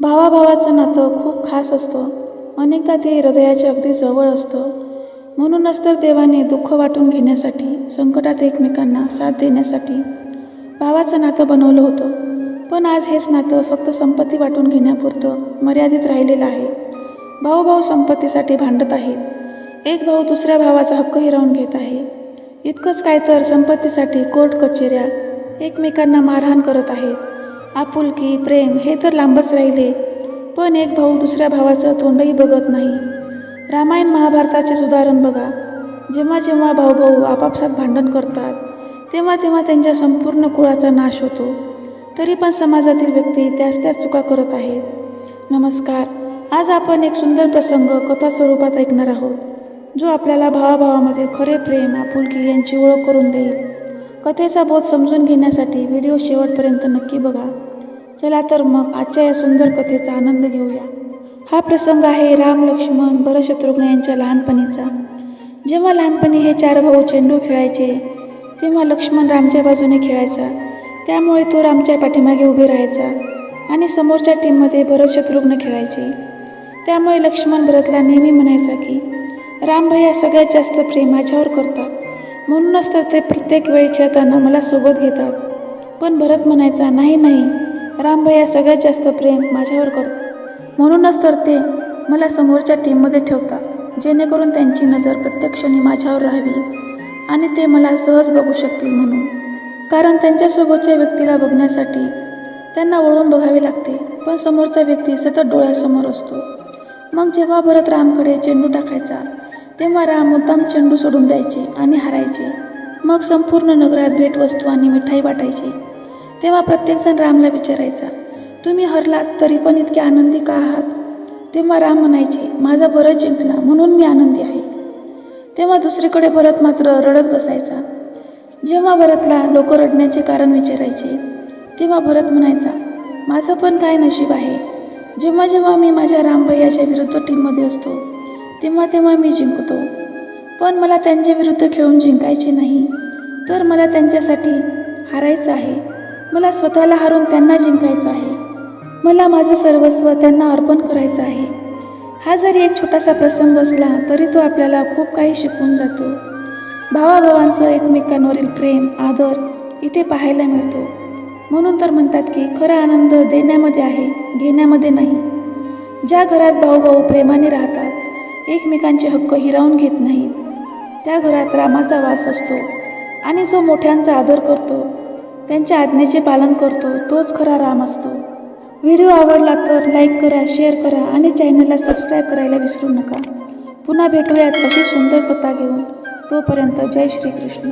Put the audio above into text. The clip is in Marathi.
भावाभावाचं नातं खूप खास असतं. अनेकदा ते हृदयाच्या अगदी जवळ असतं. म्हणूनच तर देवाने दुःख वाटून घेण्यासाठी संकटात एकमेकांना साथ देण्यासाठी भावाचं नातं बनवलं होतं. पण आज हेच नातं फक्त संपत्ती वाटून घेण्यापुरतं मर्यादित राहिलेलं आहे. भाऊ भाऊ संपत्तीसाठी भांडत आहेत. एक भाऊ दुसऱ्या भावाचा हक्क हिरावून घेत आहे. इतकंच काय तर संपत्तीसाठी कोर्ट कचेऱ्या एकमेकांना मारहाण करत आहेत. आपुलकी प्रेम हे तर लांबच राहिले पण एक भाऊ दुसऱ्या भावाचं तोंडही बघत नाही. रामायण महाभारताचेच उदाहरण बघा. जेव्हा जेव्हा भाऊ भाऊ आपापसात भांडण करतात तेव्हा तेव्हा त्यांच्या संपूर्ण कुळाचा नाश होतो. तरी पण समाजातील व्यक्ती त्याच त्याच चुका करत आहेत. नमस्कार. आज आपण एक सुंदर प्रसंग कथा स्वरूपात ऐकणार आहोत जो आपल्याला भावाभावामधील खरे प्रेम आपुलकी यांची ओळख करून देईल. कथेचा बोध समजून घेण्यासाठी व्हिडिओ शेवटपर्यंत नक्की बघा. चला तर मग आजच्या या सुंदर कथेचा आनंद घेऊया. हा प्रसंग आहे राम लक्ष्मण भरशत्रुघ्न यांच्या लहानपणीचा. जेव्हा लहानपणी हे चार भाऊ चेंडू खेळायचे तेव्हा लक्ष्मण रामच्या बाजूने खेळायचा. त्यामुळे तो रामच्या पाठीमागे उभे राहायचा आणि समोरच्या टीममध्ये भरत शत्रुघ्न खेळायचे. त्यामुळे लक्ष्मण भरतला नेहमी म्हणायचा की राम भैया सगळ्यात जास्त प्रेम माझ्यावर करतात. म्हणूनच तर ते प्रत्येक वेळी खेळताना मला सोबत घेतात. पण भरत म्हणायचा नाही नाही रामभैया सगळ्यात जास्त प्रेम माझ्यावर करतात म्हणूनच तर ते मला समोरच्या टीममध्ये ठेवतात जेणेकरून त्यांची नजर प्रत्येक क्षणी माझ्यावर राहावी आणि ते मला सहज बघू शकतील म्हणून. कारण त्यांच्यासोबतच्या व्यक्तीला बघण्यासाठी त्यांना वळून बघावे लागते पण समोरचा व्यक्ती सतत डोळ्यासमोर असतो. मग जेव्हा भरत रामकडे चेंडू टाकायचा तेव्हा राम मुद्दाम चेंडू सोडून द्यायचे आणि हारायचे. मग संपूर्ण नगरात भेटवस्तू आणि मिठाई वाटायची. तेव्हा प्रत्येकजण रामला विचारायचा तुम्ही हरलात तरी पण इतके आनंदी का आहात? तेव्हा राम म्हणायचे माझा भरत जिंकला म्हणून मी आनंदी आहे. तेव्हा दुसरीकडे भरत मात्र रडत बसायचा. जेव्हा भरतला लोक रडण्याचे कारण विचारायचे तेव्हा भरत म्हणायचा माझं पण काय नशीब आहे? जेव्हा जेव्हा मी माझ्या रामभैयाच्या विरुद्ध टीममध्ये असतो तेव्हा तेव्हा मी जिंकतो. पण मला त्यांच्या विरुद्ध खेळून जिंकायचे नाही. तर मला त्यांच्यासाठी हारायचं आहे. मला स्वतःला हारून त्यांना जिंकायचं आहे. मला माझं सर्वस्व त्यांना अर्पण करायचं आहे. हा जरी एक छोटासा प्रसंग असला तरी तो आपल्याला खूप काही शिकवून जातो. भावाभावांचं एकमेकांवरील प्रेम आदर इथे पाहायला मिळतो. म्हणून तर म्हणतात की खरा आनंद देण्यामध्ये आहे घेण्यामध्ये नाही. ज्या घरात भाऊ भाऊ प्रेमाने राहतात एकमेकांचे हक्क हिरावून घेत नाहीत. त्या घरात रामाचा वास असतो आणि जो मोठ्यांचा आदर करतो त्यांच्या आज्ञेचे पालन करतो तोच खरा राम असतो. व्हिडिओ आवडला तर लाईक करा शेअर करा आणि चॅनलला सबस्क्राईब करायला विसरू नका. पुन्हा भेटूयात अशी सुंदर कथा घेऊन. तोपर्यंत जय श्रीकृष्ण.